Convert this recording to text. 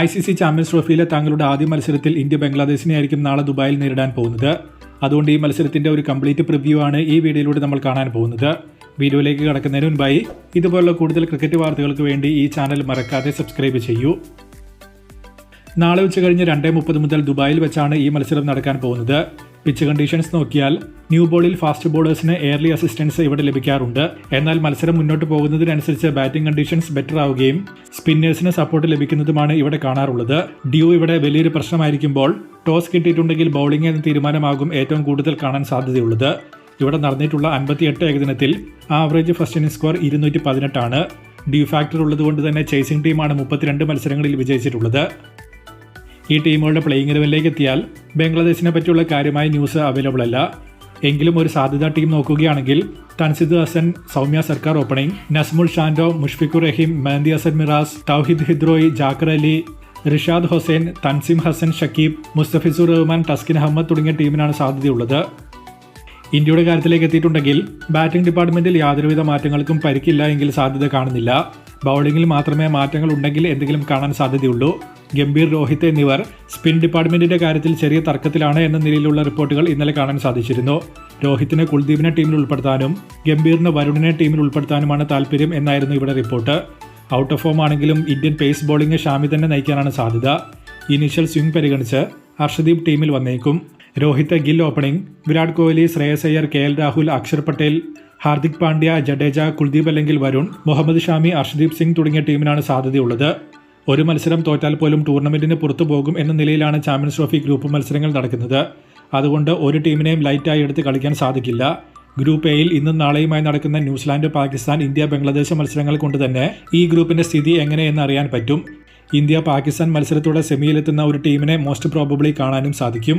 I C C champions ട്രോഫിയിലെ തങ്ങളുടെ ആദ്യ മത്സരത്തിൽ ഇന്ത്യ ബംഗ്ലാദേശിനെ ആയിരിക്കും നാളെ ദുബായിൽ നേരിടാൻ പോകുന്നത്. അതുകൊണ്ട് ഈ മത്സരത്തിന്റെ ഒരു കംപ്ലീറ്റ് പ്രിവ്യൂ ആണ് ഈ വീഡിയോയിലൂടെ നമ്മൾ കാണാൻ പോകുന്നത്. വീഡിയോയിലേക്ക് കടക്കുന്നതിന് മുൻപായി ഇതുപോലുള്ള കൂടുതൽ ക്രിക്കറ്റ് വാർത്തകൾക്ക് വേണ്ടി ഈ ചാനൽ മറക്കാതെ സബ്സ്ക്രൈബ് ചെയ്യൂ. നാളെ ഉച്ച കഴിഞ്ഞ് രണ്ടേ മുപ്പത് മുതൽ ദുബായിൽ വെച്ചാണ് ഈ മത്സരം നടക്കാൻ പോകുന്നത്. പിച്ച് കണ്ടീഷൻസ് നോക്കിയാൽ ന്യൂ ബോളിൽ ഫാസ്റ്റ് ബോളേഴ്സിന് എയർലി അസിസ്റ്റൻസ് ഇവിടെ ലഭിക്കാറുണ്ട്. എന്നാൽ മത്സരം മുന്നോട്ട് പോകുന്നതിനനുസരിച്ച് ബാറ്റിംഗ് കണ്ടീഷൻസ് ബെറ്റർ ആവുകയും സ്പിന്നേഴ്സിന് സപ്പോർട്ട് ലഭിക്കുന്നതുമാണ് ഇവിടെ കാണാറുള്ളത്. ഡ്യൂ ഇവിടെ വലിയൊരു പ്രശ്നമായിരിക്കുമ്പോൾ ടോസ് കിട്ടിയിട്ടുണ്ടെങ്കിൽ ബൗളിംഗ് എന്ന തീരുമാനമാകും ഏറ്റവും കൂടുതൽ കാണാൻ സാധ്യതയുള്ളത്. ഇവിടെ നടന്നിട്ടുള്ള അൻപത്തിയെട്ട് ഏകദിനത്തിൽ ആവറേജ് ഫസ്റ്റ് ഇന്നിംഗ് സ്കോർ ഇരുന്നൂറ്റി പതിനെട്ടാണ് ഡ്യൂ ഫാക്ടർ ഉള്ളതുകൊണ്ട് തന്നെ ചേസിംഗ് ടീമാണ് മുപ്പത്തിരണ്ട് മത്സരങ്ങളിൽ വിജയിച്ചിട്ടുള്ളത്. ഈ ടീമുകളുടെ പ്ലേയിങ് ലെവലിലേക്ക് എത്തിയാൽ ബംഗ്ലാദേശിനെ പറ്റിയുള്ള കാര്യമായ ന്യൂസ് അവൈലബിൾ അല്ല. എങ്കിലും ഒരു സാധ്യതാ ടീം നോക്കുകയാണെങ്കിൽ തൻസിദ് ഹസൻ സൗമ്യ സർക്കാർ ഓപ്പണിംഗ് നസ്മുൾ ഷാൻഡോ മുഷ്ഫിഖുർ റഹീം മെഹന്തി ഹസൻ മിറാസ് തൗഹിദ് ഹിദ്രോയി ജാക്കർ അലി റിഷാദ് ഹുസൈൻ തൻസിം ഹസൻ ഷക്കീബ് മുസ്തഫിസുർ റഹ്മാൻ ടസ്കിൻ അഹമ്മദ് തുടങ്ങിയ ടീമിനാണ് സാധ്യതയുള്ളത്. ഇന്ത്യയുടെ കാര്യത്തിലേക്ക് എത്തിയിട്ടുണ്ടെങ്കിൽ ബാറ്റിംഗ് ഡിപ്പാർട്ട്മെന്റിൽ യാതൊരുവിധ മാറ്റങ്ങൾക്കും പരിക്കില്ല എങ്കിൽ സാധ്യത കാണുന്നില്ല. ബൗളിംഗിൽ മാത്രമേ മാറ്റങ്ങൾ ഉണ്ടെങ്കിൽ എന്തെങ്കിലും കാണാൻ സാധ്യതയുള്ളൂ. ഗംഭീർ രോഹിത് എന്നിവർ സ്പിൻ ഡിപ്പാർട്ട്മെന്റിന്റെ കാര്യത്തിൽ ചെറിയ തർക്കത്തിലാണ് എന്ന നിലയിലുള്ള റിപ്പോർട്ടുകൾ ഇന്നലെ കാണാൻ സാധിച്ചിരുന്നു. രോഹിത്തിനെ കുൽദീപിനെ ടീമിൽ ഉൾപ്പെടുത്താനും ഗംഭീറിന് വരുണിനെ ടീമിൽ ഉൾപ്പെടുത്താനുമാണ് താല്പര്യം എന്നായിരുന്നു ഇവിടെ റിപ്പോർട്ട്. ഔട്ട് ഓഫ് ഫോം ആണെങ്കിലും ഇന്ത്യൻ പേസ് ബോളിംഗ് ഷാമി തന്നെ നയിക്കാനാണ് സാധ്യത. ഇനീഷ്യൽ സ്വിംഗ് പരിഗണിച്ച് ഹർഷദീപ് ടീമിൽ വന്നേക്കും. Rohit Gill opening Virat Kohli Shreyas Iyer K L Rahul Axar Patel Hardik Pandya Jadeja Kuldeep അല്ലെങ്കിൽ വരുൺ മുഹമ്മദ് ഷാമി അർഷദീപ് സിംഗ് തുടങ്ങിയ ടീമിനാണ് സാധ്യതയുള്ളത്. ഒരു മത്സരം തോറ്റാൽ പോലും ടൂർണമെന്റിന് പുറത്തു പോകും എന്ന നിലയിലാണ് ചാമ്പ്യൻസ് ട്രോഫി ഗ്രൂപ്പ് മത്സരങ്ങൾ നടക്കുന്നത്. അതുകൊണ്ട് ഒരു ടീമിനെയും ലൈറ്റായി എടുത്ത് കളിക്കാൻ സാധിക്കില്ല. ഗ്രൂപ്പ് എയിൽ ഇന്നും നാളെയുമായി നടക്കുന്ന ന്യൂസിലാൻഡ് പാകിസ്ഥാൻ ഇന്ത്യ ബംഗ്ലാദേശ് മത്സരങ്ങൾ കൊണ്ട് തന്നെ ഈ ഗ്രൂപ്പിന്റെ സ്ഥിതി എങ്ങനെയെന്ന് അറിയാൻ പറ്റും. ഇന്ത്യ പാകിസ്ഥാൻ മത്സരത്തോടെ സെമിയിലെത്തുന്ന ഒരു ടീമിനെ മോസ്റ്റ് പ്രോബബ്ലി കാണാനും സാധിക്കും.